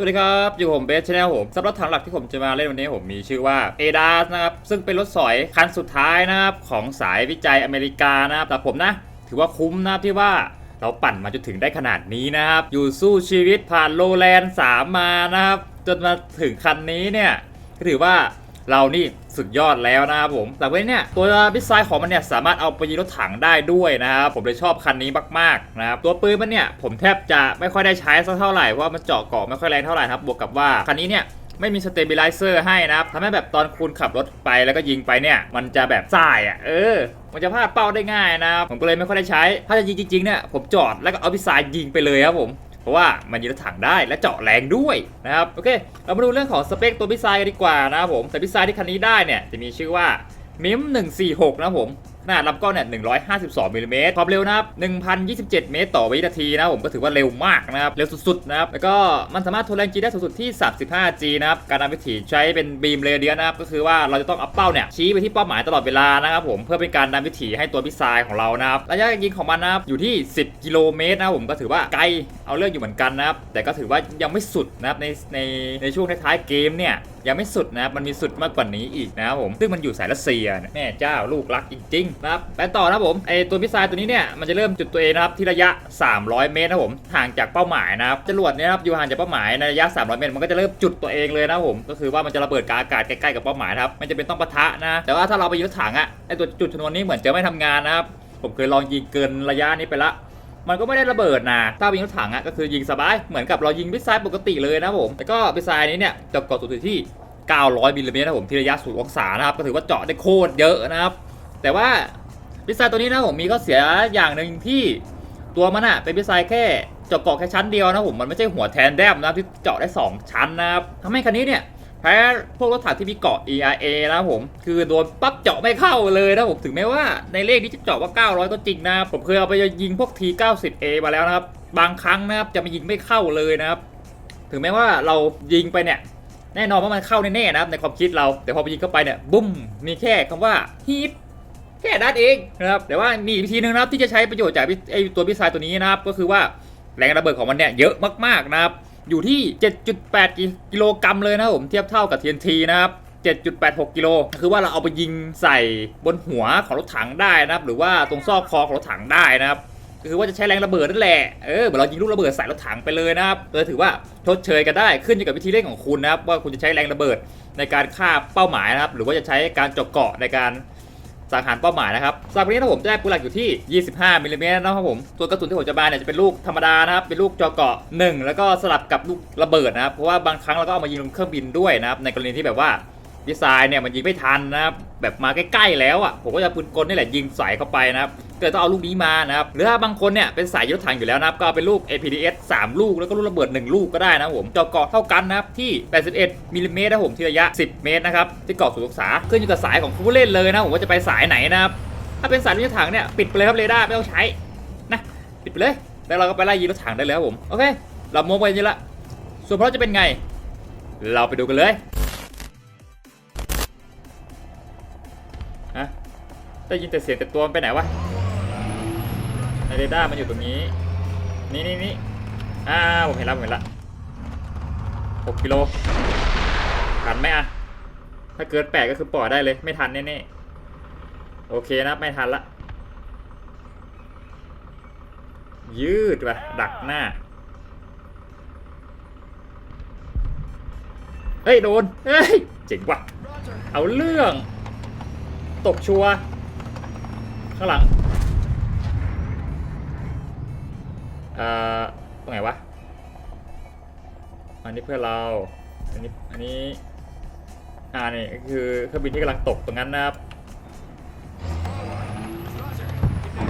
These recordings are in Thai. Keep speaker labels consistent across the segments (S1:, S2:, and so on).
S1: สวัสดีครับอยู่ผมเบสชแนลผมสำหรับถังหลักที่ผมจะมาเล่นวันนี้ผมมีชื่อว่า a d a s นะครับ ซึ่งเป็นรถสอยคันสุดท้ายนะครับ ของสายวิจัยอเมริกานะครับแต่ผมนะ ถือว่าคุ้มนะที่ว่าเราปั่นมาจนถึงได้ขนาดนี้นะครับ อยู่สู้ชีวิตผ่านโลแลนด์3มานะครับ จนมาถึงคันนี้เนี่ยถือว่า เรานี่สุดยอดแล้วนะครับผม แต่ว่าเนี่ยตัวบิสไซด์ของมันเนี่ยสามารถเอาไปยิงรถถังได้ด้วยนะครับผมเลยชอบคันนี้มากๆนะครับตัวปืนมันเนี่ยผมแทบจะไม่ค่อยได้ใช้สักเท่าไหร่เพราะว่ามันเจาะเกาะไม่ค่อยแรงเท่าไหร่ครับบวกกับว่าคันนี้เนี่ยไม่มีสเตเบลไลเซอร์ให้นะครับทำให้แบบตอนคุณขับรถไปแล้วก็ยิงไปเนี่ย มันจะแบบส่ายอะ เออ มันจะพลาดเป้าได้ง่ายนะครับผมก็เลยไม่ค่อยได้ใช้ ถ้าจะยิงจริงๆเนี่ยผมจอดแล้วก็เอาพิซายยิงไปเลยครับผม ราะว่ามันยิงรถถังได้และเจาะแรงด้วยนะครับโอเคเรามาดูเรื่องของสเปคตัวพิซายกันดีกว่านะครับผมแต่พิซายที่คันนี้ได้เนี่ยจะมีชื่อว่ามิม146 นะครับผม ขนาดลำกล้องเนี่ย152มิลลิเมตรความเร็วนะครับ1,027 เมตร ต่อวินาทีนะผมก็ถือว่าเร็วมากนะครับ เร็วสุดๆนะครับ แล้วก็มันสามารถทนแรงจีได้สูงสุดที่ 35G นะครับ การนำวิถีใช้เป็นบีมเรเดียนะครับ ก็คือว่าเราจะต้องเอาเป้าเนี่ยชี้ไปที่เป้าหมายตลอดเวลานะครับผม เพื่อเป็นการนำวิถีให้ตัวพิซายของเรานะครับ ระยะยิงของมันนะครับอยู่ที่ 10 กิโลเมตรนะผมก็ถือว่าไกลเอาเรื่องอยู่เหมือนกันนะครับ แต่ก็ถือว่ายังไม่สุดนะครับในในในช่วงท้ายๆเกมเนี่ย ยังไม่สุดนะครับมันมีสุดมากกว่านี้อีกนะครับผมซึ่งมันอยู่สายรัสเซียแม่เจ้าลูกรักจริงๆนะครับไปต่อนะผมไอตัวมิสไซล์ตัวนี้เนี่ยมันจะเริ่มจุดตัวเองนะครับที่ระยะ 300 เมตรนะผมห่างจากเป้าหมายนะครับจรวดเนี่ยนะครับอยู่ห่างจากเป้าหมายในระยะ 300 เมตร มันก็จะเริ่มจุดตัวเองเลยนะครับผมก็คือว่ามันจะระเบิดกาอากาศใกล้ๆกับเป้าหมายครับไม่จะเป็นต้องปะทะนะแต่ว่าถ้าเราไปยิงรถถังอะไอตัวจุดชนวนนี้เหมือนจะไม่ทำงานนะครับผมเคยลองยิงเกินระยะนี้ไปละ มันก็ไม่ได้ระเบิดนะถ้ายิงรถถังอะก็คือยิงสบายเหมือนกับเรายิงมิสไซล์ปกติเลยนะผมแล้วก็มิสไซล์นี้เนี่ยจะเกาะสูงสุดที่ 900มิลลิเมตรนะผมที่ระยะสูงองศานะครับก็ถือว่าเจาะได้โคตรเยอะนะครับ แต่ว่ามิสไซล์ตัวนี้นะผมมีข้อเสียอย่างหนึ่งที่ตัวมันอะเป็นมิสไซล์แค่เจาะเกาะแค่ชั้นเดียวนะผมมันไม่ใช่หัวแทนแดมนะที่เจาะได้ 2 ชั้นนะครับทำให้คันนี้เนี่ย แพ้พวกรถถังที่มีเกาะ ERA นะครับผม คือโดนปั๊บเจาะไม่เข้าเลยนะผมถึงแม้ว่าในเลขนี้จะเจาะว่า 900 ก็จริงนะผมเคยเอาไปยิงพวก T90A มาแล้วนะครับ บางครั้งนะครับจะมายิงไม่เข้าเลยนะครับ ถึงแม้ว่าเรายิงไปเนี่ยแน่นอนว่ามันเข้าแน่ๆนะครับในความคิดเราแต่พอไปยิงเข้าไปเนี่ยบุ้มมีแค่คำว่าฮีทแค่นั้นเองนะครับแต่ว่ามีวิธีหนึงนะครับที่จะใช้ประโยชน์จากไอตัวพิซายตัวนี้นะครับก็คือว่าแรงระเบิดของมันเนี่ยเยอะมากๆนะครับ อยู่ที่ 7.8 กิโลกรัมเลยนะครับผมเทียบเท่ากับ TNT นะครับ7.86 กิโล คือว่าเราเอาไปยิงใส่บนหัวของรถถังได้นะครับ หรือว่าตรงซอกคอของรถถังได้นะครับคือว่าจะใช้แรงระเบิดนั่นแหละ เออเหมือนเรายิงลูกระเบิดใส่รถถังไปเลยนะครับเลยถือว่าชดเชยกันได้ขึ้นอยู่กับวิธีเล่นของคุณนะครับ ว่าคุณจะใช้แรงระเบิดในการฆ่าเป้าหมายนะครับ หรือว่าจะใช้การเจาะเกาะในการ สังหารเป้าหมายนะครับสำหรับวันนี้นะผมจะได้ปืนหลักอยู่ที่ 25มิลลิเมตรนะครับผมตัวกระสุนที่ผมจะมาเนี่ยจะเป็นลูกธรรมดานะครับเป็นลูกจอเกาะหนึ่งแล้วก็สลับกับลูกระเบิดนะครับเพราะว่าบางครั้งเราก็เอามายิงลงเครื่องบินด้วยนะครับในกรณีที่แบบว่า ดีไซน์เนี่ยมันยิงไม่ทันนะครับแบบมาใกล้ๆแล้วอะผมก็จะปืนกลนี่แหละยิงใส่เข้าไปนะครับก็เลยต้องเอาลูกนี้มานะครับหรือถ้าบางคนเนี่ยเป็นสายยศถังอยู่แล้วนะครับก็เป็นลูก APDS 3 ลูกแล้วก็ลูกระเบิด 1 ลูกก็ได้นะผมเจาะเกาะเท่ากันนะครับที่ 81มิลลิเมตรนะผมที่ระยะ 10 เมตรนะครับที่เกาะศูนย์องศาขึ้นอยู่กับสายของผู้เล่นเลยนะผมว่าจะไปสายไหนนะครับถ้าเป็นสายยศถังเนี่ยปิดไปเลยครับเรดาร์ไม่ต้องใช้นะปิดไปเลยแล้วเราก็ไปไล่ยิงรถถังได้เลยครับผมโอเคเราโม้ไปย่างนี้ละส่วนเพราะจะเป็นไง เราไปดูกันเลย ได้ยินแต่เสียงแต่ตัวมันไปไหนวะในเรดาร์มันอยู่ตรงนี้ นี่นี่นี่อ่าผมเห็นแล้วผมเห็นละหกกิโลทันไหมอะถ้าเกินแปดก็คือปล่อยได้เลย ไม่ทันแน่ๆโอเคนะไม่ทันละยืดว่ะดักหน้า เฮ้ย โดน เฮ้ย เจ๋งว่ะ เอาเรื่อง ตกชัวร์ ข้างหลังเอ่อตรงไหนวะ อันนี้เพื่อนเรา อันนี้ อันนี้อ่านี่ก็คือเครื่องบินที่กำลังตกตรงนั้นนะครับ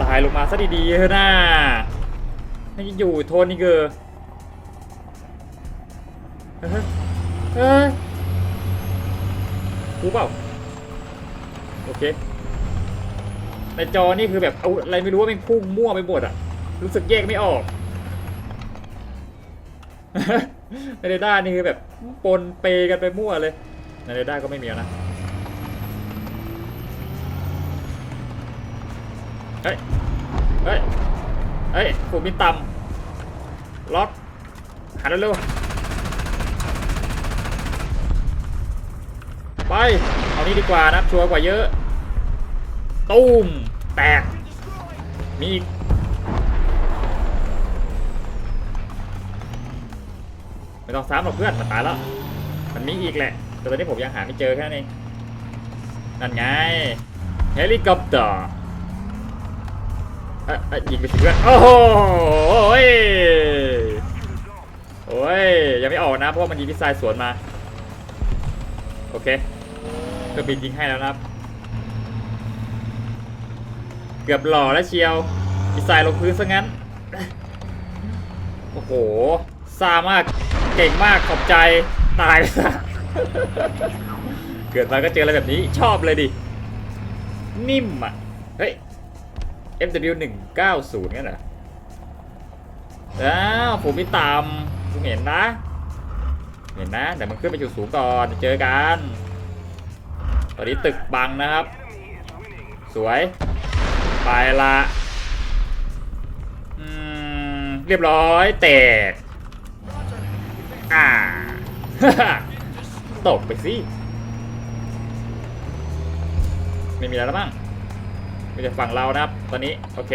S1: ตายลงมาซะดีๆเถอะนะให้อยู่โทนนี่เกอเฮ้ยกูเปล่า โอเค ในจอนี่คือแบบเอาอะไรไม่รู้ว่ามันพุ่งมั่วไปหมดอะ รู้สึกแยกไม่ออกในเรดาร์นี่คือแบบปนเปกันไปมั่วเลยในเรดาก็ไม่มีนะเฮ้ยเฮ้ยเฮ้ยผมมีต่ำล็อกหันเร็วไป เอานี้ดีกว่านะชัวร์กว่าเยอะ ตูมแตก มีอีกไม่ต้องซ้ำหรอกเพื่อนมันตายแล้ว มันมีอีกแหละ แต่ตอนนี้ผมยังหาไม่เจอแค่นั้นั่นไง เฮลิคอปเตอร์เอะเอะยิงไปสิเพื่อน โอ้โหโอ้ยโอ้ย ยังไม่ออกนะ เพราะว่ามันยิงพิซซายสวนมา โอเคเครื่องบินยิงให้แล้วนะครับ เกือบหล่อแล้วเชียวพิซซายลงพื้นซะงั้น โอ้โหซามาก เก่งมาก ขอบใจ ตายซะเกิดมาก็เจออะไรแบบนี้ชอบเลยดิ นิ่มอะ เฮ้ย FW 1 9 0 งั้นเหรออ้าวผมมีต่ำผมเห็นนะ เห็นนะแต่มันขึ้นไปจุดสูงก่อนเจอกัน ตอนนี้ตึกบังนะครับ สวย ไปละเรียบร้อยแตกอ่าตกไปสิไม่มีอะไรแล้วมั้งมีแต่ฝั่งเรานะครับ ตอนนี้โอเค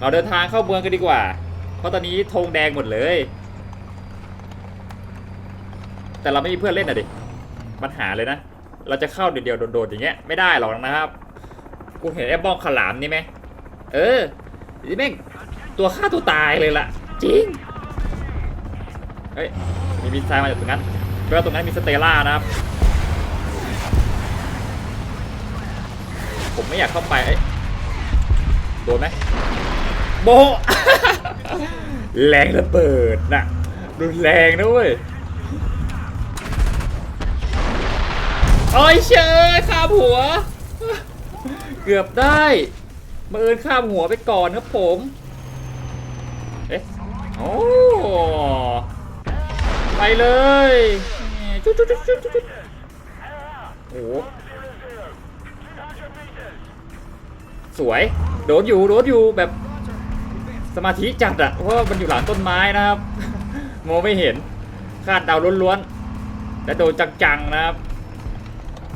S1: เราเดินทางเข้าเมืองกันดีกว่า เพราะตอนนี้ธงแดงหมดเลย แต่เราไม่มีเพื่อนเล่นอะดิปัญหาเลยนะ เราจะเข้าเดียวๆโดดๆอย่างเงี้ยไม่ได้หรอกนะครับ กูเห็นไอ้บ้องขลามนี่ไหมเออนี่แม่งตัวฆ่าตัวตายเลยล่ะ จริง เฮ้ย มีมิสไซล์มาจากตรงนั้นเพราะว่าตรงนั้นมีสเตล่านะครับ ผมไม่อยากเข้าไปเอ้ยโดนไหมโบแรงระเบิดน่ะรุนแรงนะเว้ยโอ้ยเชยข้าหัว เกือบได้มาเอินข้ามหัวไปก่อนครับผม เอ๊ะโอ้ไปเลยจุ๊ดจุ๊ดจุ๊ดจุ๊ดจุ๊ดโอ้สวย โดนอยู่โดนอยู่แบบสมาธิจัดอะเพราะว่ามันอยู่หลังต้นไม้นะครับมองไม่เห็นคาดเดาล้วนๆและโดนจังๆนะครับ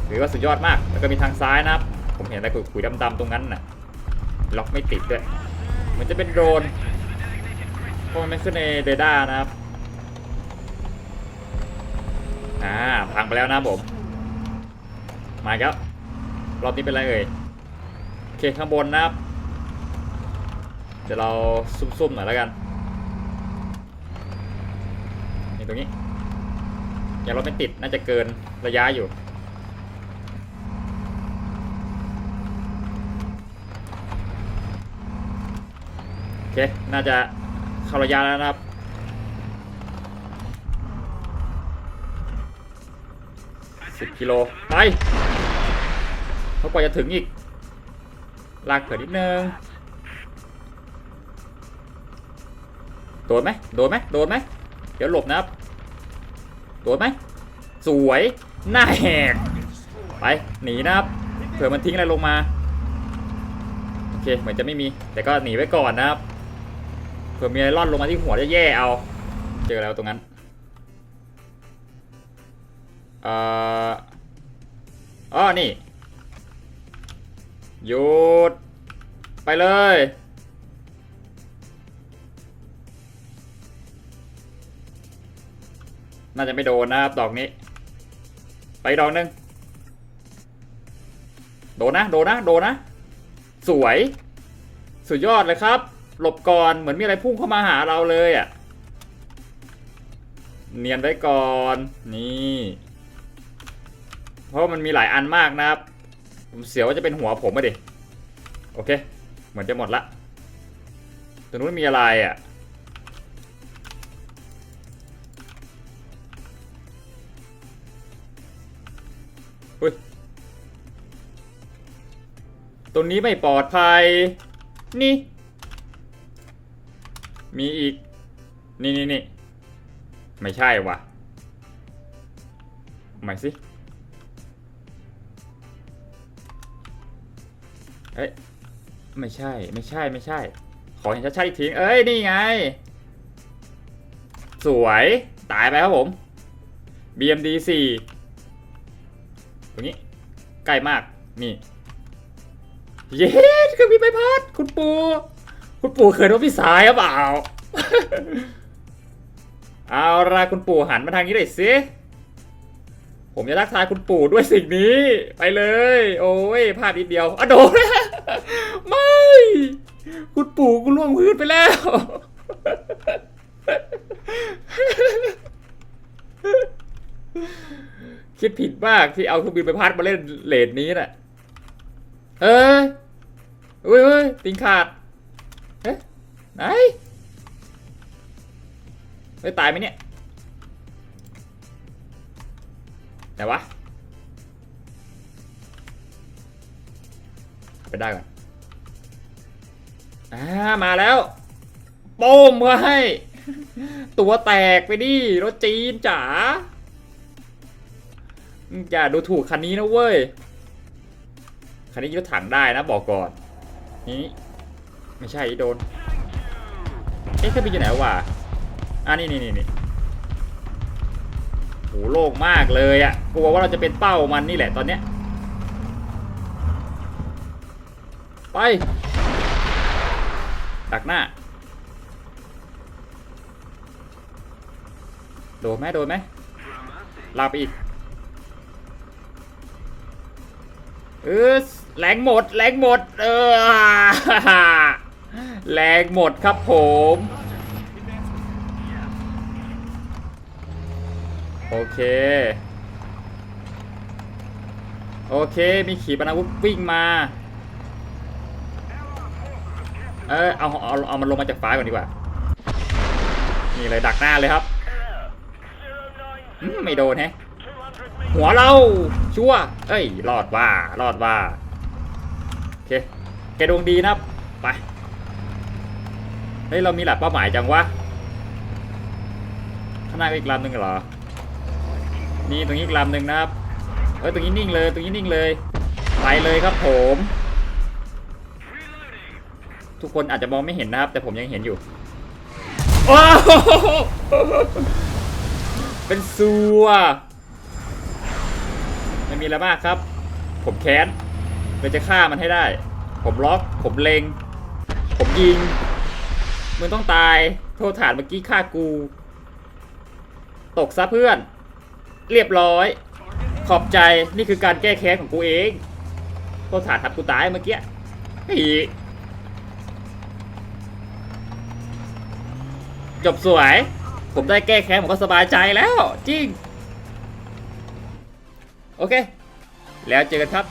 S1: ถือว่าสุดยอดมากแล้วก็มีทางซ้ายนะครับ ผมเห็นอะไรขุยๆดำๆตรงนั้นน่ะ ล็อกไม่ติดด้วย มันจะเป็นโดรนเพราะมันไม่ขึ้นในเรดาร์นะครับ อ่า พังไปแล้วนะผม มาอีกแล้วรอบนี้เป็นไรเอ่ยโอเคข้างบนนะครับ เดี๋ยวเราซุ่มๆหน่อยแล้วกัน นี่ตรงนี้ อย่ารถไม่ติดน่าจะเกินระยะอยู่ เค น่าจะเข้าระยะแล้วนะครับ สิบกิโล ไปเขากว่าจะถึงอีก ลากเผื่อนิดนึง โดนไหม โดนไหม โดนไหม เดี๋ยวหลบนะครับ โดนไหม สวย หน้าแหก ไป หนีนะครับ เผื่อมันทิ้งอะไรลงมา โอเค เหมือนจะไม่มี แต่ก็หนีไว้ก่อนนะครับ เผื่อมีอะไรร่อนลงมาที่หัวจะแย่เอา เจอแล้วตรงนั้นเอ่ออ๋อนี่หยุดไปเลยน่าจะไม่โดนนะครับดอกนี้ ไปดอกหนึ่งโดนนะ โดนนะ โดนนะ สวย สุดยอดเลยครับ หลบก่อนเหมือนมีอะไรพุ่งเข้ามาหาเราเลยอะ่ะ เนียนไว้ก่อนนี่ เพราะมันมีหลายอันมากนะครับ ผมเสียวว่าจะเป็นหัวผมอะดิโอเค เหมือนจะหมดละตรงนู้นมีอะไรอะ่ะอุ้ยตรงนี้ไม่ปลอดภัย นี่ มีอีก นี่นี่นี่ไม่ใช่วะใหม่สิ เอ้ย ไม่ใช่ ไม่ใช่ ไม่ใช่ ขอเห็นชัดๆอีกทีเอ้ย นี่ไง สวย ตายไปครับผม BMD 4ตรงนี้ ใกล้มาก นี่ เย้คืองบินใบพัด คุณปู คุณปู่เคยรู้พี่สายหรือเปล่า เอาละคุณปู่หันมาทางนี้หน่อยสิผมจะทักทายคุณปู่ด้วยสิ่งนี้ ไปเลย โอ้ยพลาดนิดเดียวอะโดนไม่ คุณปู่กูล่วงพื้นไปแล้ว คิดผิดมากที่เอาเครื่องบินไปพัดมาเล่นเลดนี้น่ะ เอ้ยเฮ้ยเฮ้ยติงขาด เอ๊ะไหนไม่ตายไหมเนี่ยแต่วะไปได้ก่อนอ่ามาแล้วโป้มเพให้ ตัวแตกไปดิรถจีนจ๋าอย่าดูถูกคันนี้นะเว้ย คันนี้ยกถังได้นะบอกก่อน นี่ ไม่ใช่โดน เอ๊ะเครื่องบินอยู่ไหนวะอ่านี่นี่นี่นี่โหโล่งมากเลยอะกลัวว่าเราจะเป็นเป้ามันนี่แหละตอนเนี้ย ไป ดักหน้า โดนไหมโดนไหมลาไปอีกเออแรงหมดแรงหมด เออ แรงหมดครับผม โอเค โอเค มีขี่ปนาวุธวิ่งมา เออเอาเอาเอามันลงมาจากฟ้าก่อนดีกว่า นี่เลยดักหน้าเลยครับ ไม่โดนแฮะหัวเราชัวร์เอ้ยรอดว่า รอดว่า โอเค แกดวงดีนะครับไป ฮ้ย เรามีหลักเป้าหมายจังวะ ข้างหน้าอีกลำหนึ่งเหรอ นี่ตรงนี้อีกลำหนึ่งนะครับเอ้ย ตรงนี้นิ่งเลย ตรงนี้นิ่งเลย ไปเลยครับผม ทุกคนอาจจะมองไม่เห็นนะครับ แต่ผมยังเห็นอยู่ว้าวเป็นซัวไม่มีอะไรมากครับ ผมแค้นเลยจะฆ่ามันให้ได้ ผมล็อก ผมเลง ผมยิง มึงต้องตาย โทษฐานเมื่อกี้ฆ่ากู ตกซะเพื่อน เรียบร้อย ขอบใจ นี่คือการแก้แค้นของกูเอง โทษฐานทับกูตายเมื่อกี้เฮ้จบสวย ผมได้แก้แค้นผมก็สบายใจแล้ว จริง โอเค แล้วเจอกันครับ